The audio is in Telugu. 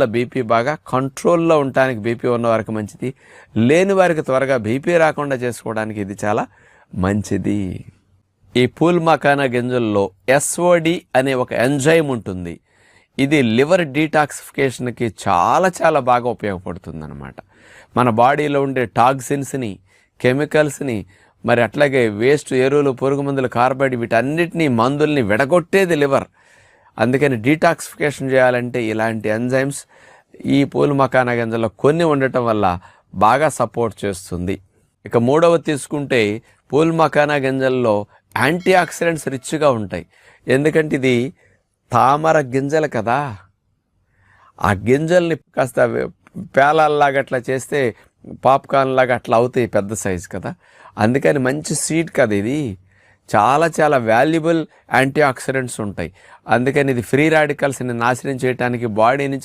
బీపీ బాగా కంట్రోల్లో ఉండటానికి బీపీ ఉన్న వారికి మంచిది. లేని వారికి త్వరగా బీపీ రాకుండా చేసుకోవడానికి ఇది చాలా మంచిది. ఈ పూల్ మకానా గింజల్లో ఎస్ఓడి అనే ఒక ఎంజైమ్ ఉంటుంది. ఇది లివర్ డీటాక్సిఫికేషన్కి చాలా చాలా బాగా ఉపయోగపడుతుంది అనమాట మన బాడీలో ఉండే టాక్సిన్స్ని కెమికల్స్ని మరి అట్లాగే వేస్ట్ ఎరువులు పురుగు మందులు కార్బైడ్ వీటన్నిటినీ మందుల్ని విడగొట్టేది లివర్. అందుకని డీటాక్సిఫికేషన్ చేయాలంటే ఇలాంటి ఎంజైమ్స్ ఈ పూలు మకానా గింజల్లో కొన్ని ఉండటం వల్ల బాగా సపోర్ట్ చేస్తుంది. ఇక మూడవ తీసుకుంటే పూలు మకానా గింజల్లో యాంటీ ఆక్సిడెంట్స్ రిచ్గా ఉంటాయి. ఎందుకంటే ఇది తామర గింజలు కదా. ఆ గింజల్ని కాస్త పేలాల్లాగా అట్లా చేస్తే పాప్కార్న్ లాగా అట్లా అవుతాయి పెద్ద సైజు కదా. అందుకని మంచి సీడ్ కదా ఇది. చాలా చాలా వాల్యుబుల్ యాంటీ ఆక్సిడెంట్స్ ఉంటాయి. అందుకని ఇది ఫ్రీ రాడికల్స్ని నాశనం చేయడానికి బాడీ నుంచి